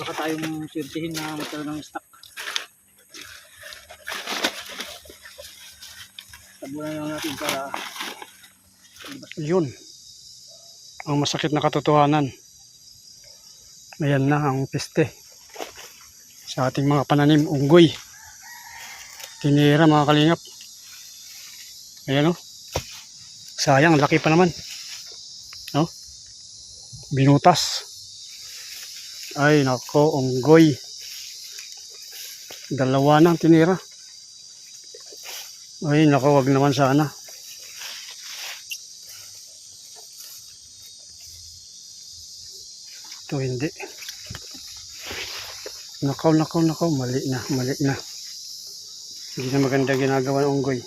baka tayong swertihin na magkaroon ng stock. Tabunan lang natin para Yun. Ang masakit na katotohanan. Ayan na ang peste. Sa ating mga pananim, unggoy. Tinira mga kalingap. Ayan o. Sayang, laki pa naman. No? Binutas. Ay, nako, unggoy. Dalawa na tinira. Ay, nako, wag naman sana. Ito hindi. Nakaw, nakaw, nakaw. Mali na, mali na. Hindi na maganda ginagawa ng unggoy.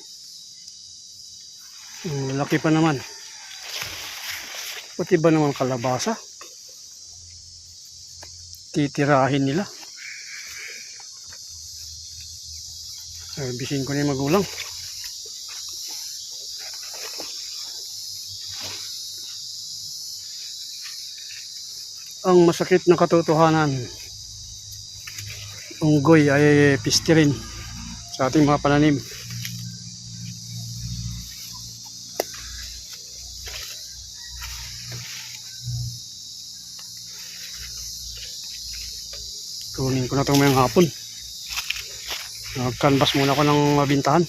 Laki pa naman. Pati ba naman kalabasa? Titirahin nila. Bisin ko na yung magulang. ang masakit na katotohanan unggoy ay piste rin sa ating mga pananim kunin ko na itong mayang hapon nag-canvas muna ako ng mabintahan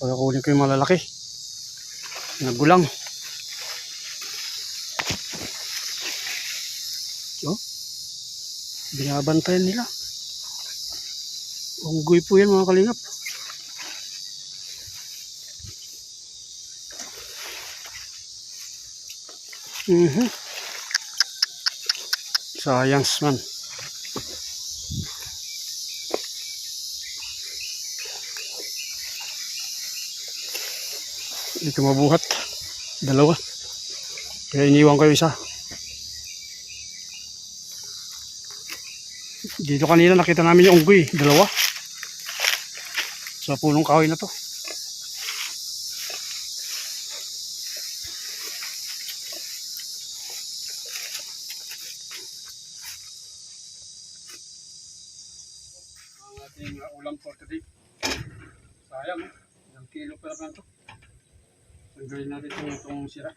para kunin ko yung malalaki nagulang Binabantayan nila. Unggoy po yan mga kalingap. Mhm. Sayang man. Hindi ko mabuhat. Dalawa. Kaya iniwan ko yung isa. Dito kanina nakita namin yung unggoy, dalawa. Sa punong kahoy na to. Ang ating uh, ulam for today. Sayang, eh. ilang kilo pa naman to. Tanggalin natin itong,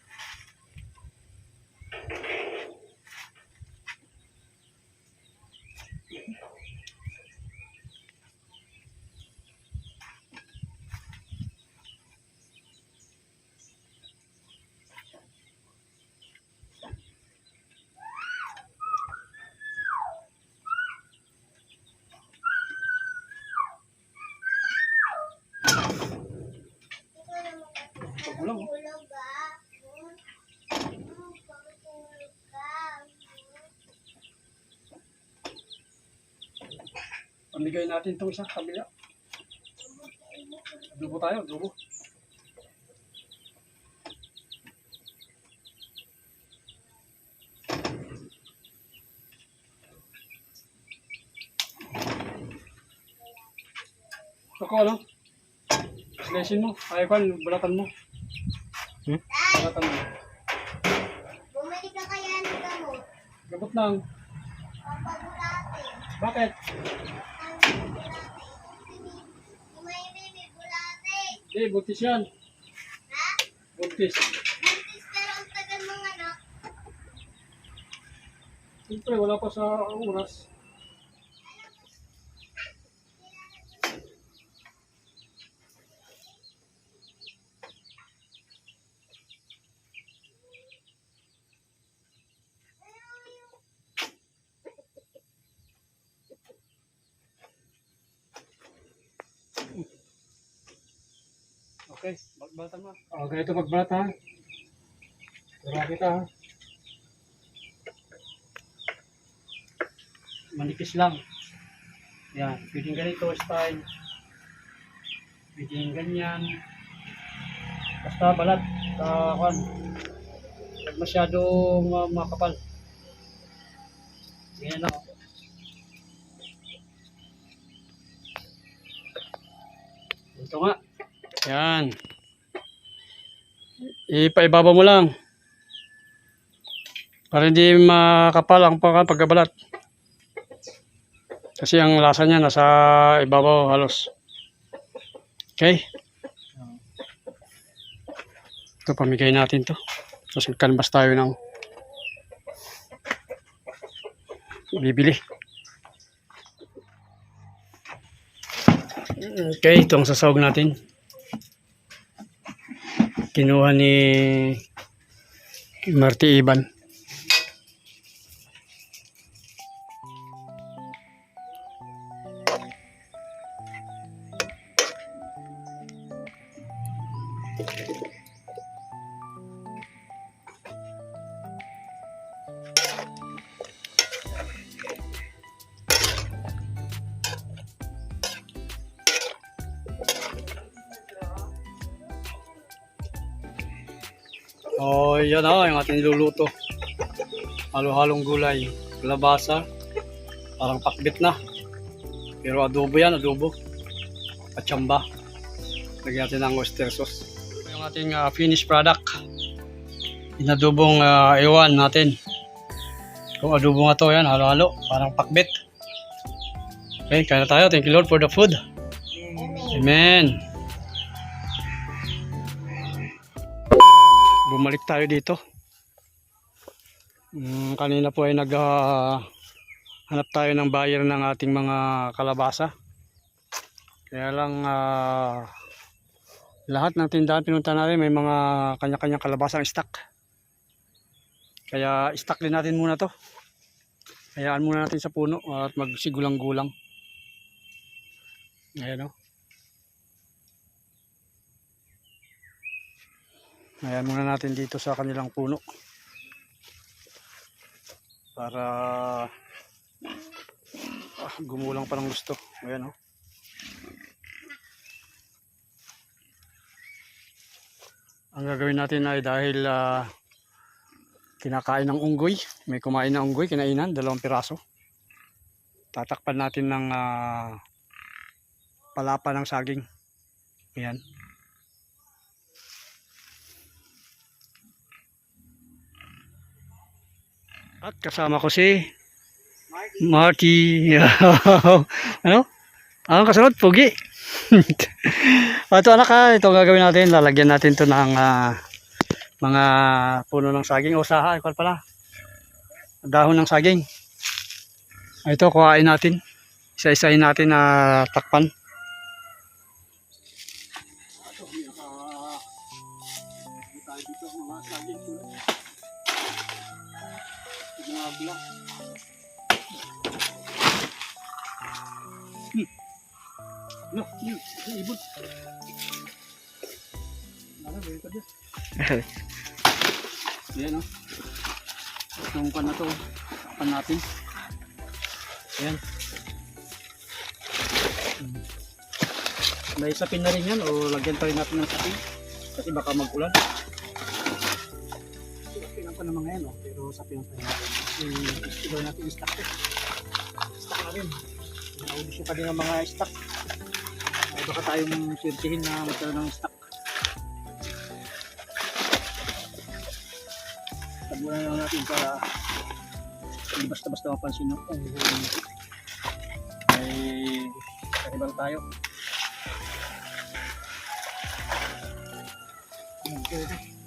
Pamigay natin itong isa kabila. Dubo tayo, dubo. Ako ano? Slicein mo. Ay, kan, balatan mo. Hmm? Balatan mo. Bumili ka kaya ng gamot? Lang. Pampabulate. Bakit? Ang bulate. May may bulate. Hindi, buntis yan. Ha? Buntis. Buntis pero ang tagal mong anak. Siyempre, wala pa sa oras. Okay, magbalatan mo. Okay, ito magbalata ha. Tara kita ha. manipis lang. Yan, pwedeng ganito style. Pwedeng ganyan. Basta balat. Uh, kan. Huwag masyadong uh, makapal. Ganyan lang. oh. Ito nga. Yan. Ipaibaba mo lang. Para hindi makapal ang pag- pagkabalat. Kasi ang lasa niya nasa ibabaw halos. Okay? Ito, pamigay natin to. Tapos magkanbas tayo ng bibili. Okay, itong sasawag natin. Kinuha ni Marty Iban. Oh, yan na, yung ating niluluto. Halo-halong gulay. Kalabasa. Parang pakbit na. Pero adobo yan, adobo. Patsamba. Lagyan natin ng oyster sauce. Yung ating ah, finished product. Inadobong uh, ewan natin. Kung adobo nga to, yan, halo-halo. Parang pakbit. Okay, kaya tayo. Thank you Lord for the food. Amen. Bumalik tayo dito. Mm, kanina po ay nag ah, tayo ng buyer ng ating mga kalabasa. Kaya lang ah, lahat ng tindahan pinunta natin may mga kanya-kanyang kalabasang stock. Kaya stock din natin muna to. Hayaan muna natin sa puno at magsigulang-gulang. Ayan o. Ayan muna natin dito sa kanilang puno. Para ah, gumulang pa ng gusto. Ayan o. Ang gagawin natin ay dahil ah, kinakain ng unggoy. May kumain ng unggoy, kinainan, dalawang piraso. Tatakpan natin ng ah, palapa ng saging. Ayan. At kasama ko si Marty. ano? Ang kasunod, Pugi. Ito anak ha, ito gagawin natin. Lalagyan natin to ng ah, mga puno ng saging. O saha, ikaw pala. Dahon ng saging. Ito, kuhain natin. Isa-isahin natin na takpan. No, yun, yung ibon. Ano, gawin ko dyan. Yan, oh. Itong na to, pan natin. Ayan. May sapin na rin yan, o lagyan pa rin natin ng sapin. Kasi baka mag-ulan. Sapin pa naman ngayon, oh. pero sapin pa rin natin. Iba natin yung stock eh. Stock na rin. Naubisyo pa din ang mga stock. Baka tayong sirtihin na magkaroon ng stock. Tabunan lang natin para hindi basta-basta mapansin ng unggoy. Ay, karibal tayo. Okay.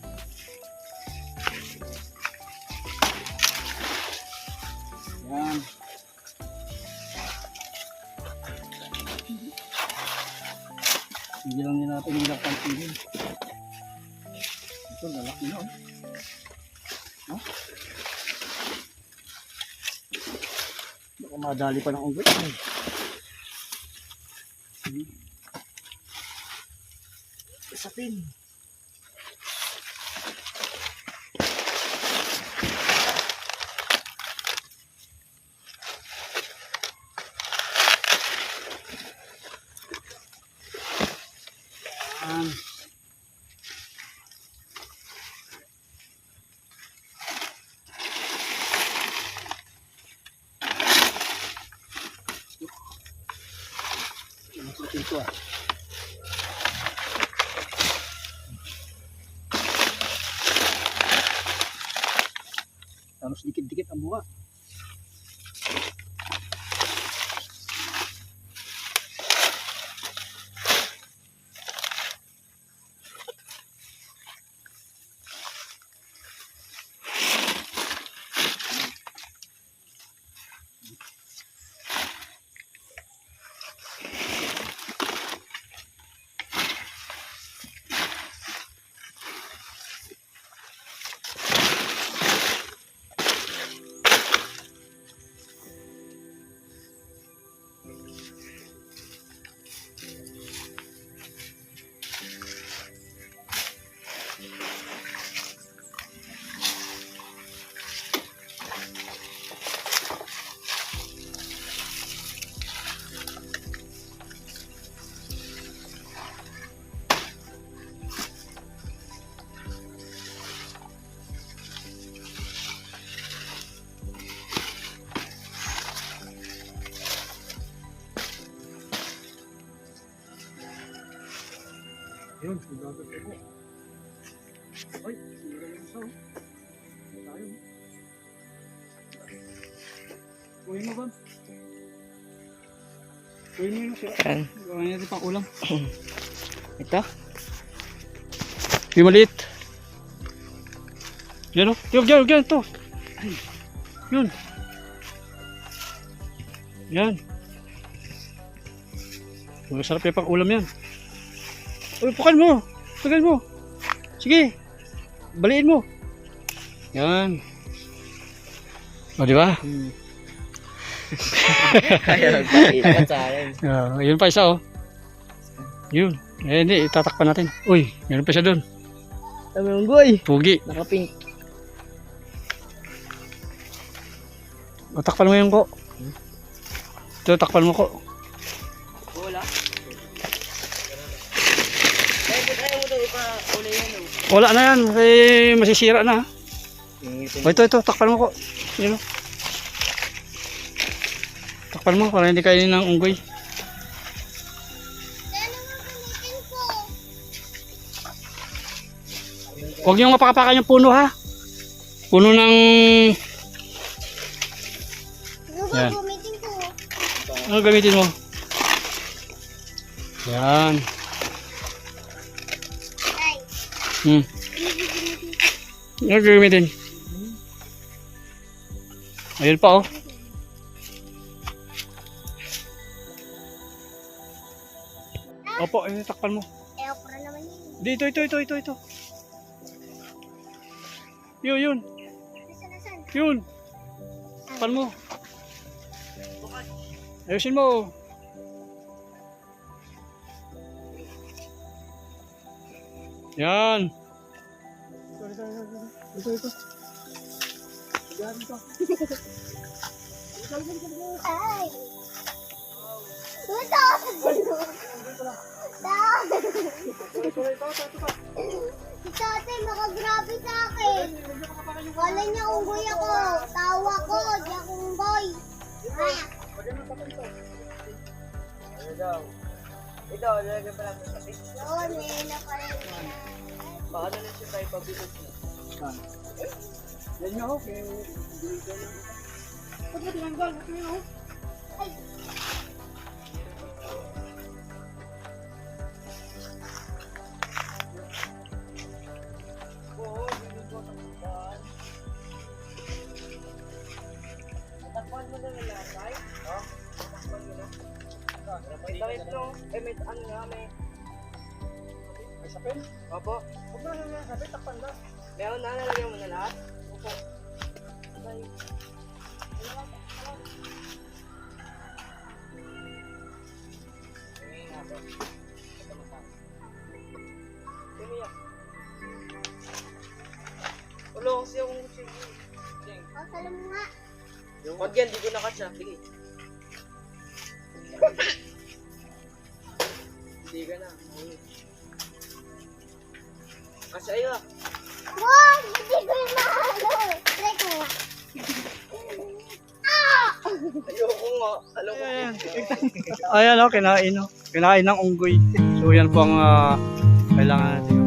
Lang din natin hindi lang pansinin. Ito, lalaki na oh. No? Baka madali pa ng unggoy. Ay. Hmm. Isapin. 好啊。Yun, sigurado ko po. Ay, yung isa. oh. Tayo. Uwi mo ba? Uwi mo yung. Yan. Gawin natin pang ulam. Ito. Yung maliit. Yan o. Yan, yan, yan. Ito. Ay. Yun. Yan. Masarap yung pang ulam yan. Uy, pukan mo. Pukan mo. Sige. Baliin mo. Yan. O, di ba? Ayaw, ikat sa akin. Ah, yun pa isa oh. Yun. Eh, hindi. Itatakpan natin. Uy, meron pa siya doon. Sabi mong goy. Pugi. Naka-pink. O, takpan mo yung ko. Ito, takpan mo ko. Wala na yan. Eh, masisira na. O, ito, ito. Takpan mo ko. Yun o. Takpan mo para hindi kainin ng unggoy. Huwag niyong mapakapakan yung puno ha. Puno ng... Yan. Ano gamitin mo? Yan. Hmm. ko. Ano gagamitin? Ayun pa oh. Opo, ayun, takpan mo. Eh, okra naman yun. Dito, ito, ito, ito, ito. Yun, yun, Nasaan, nasaan? yun. Mo. Ayusin mo. Yan. Ito, ito, ito. Ay! Ito! Si tate, makagrabe sa akin. Wala niya unggoy ako. Tawa ko, di ako unggoy. Ah, Ito, lalagyan pa lang sa pink. yun, eh, napalit. Baka na lang siya tayo pabilos na. Yan nga kaya- Ba't mo tinanggal? Ba't mo yun, oh? Ay, may ano nga, may... May sapin? Opo. Huwag na lang yung sapin, takpan na. Meron na, nalagyan mo na lahat? Opo. Umiyak. Ulo, kasi akong gusto yun. oh, salam mo nga. Wag yan, di ko nakasya. Sige. Hindi ka na. Kasi ayo. Wow, hindi ko yung mahalo. Try ko nga. Ah! Ayoko nga. Alam ko. Ayan. Oh, kinain oh. Kinain ng unggoy. So yan po ang ah, kailangan natin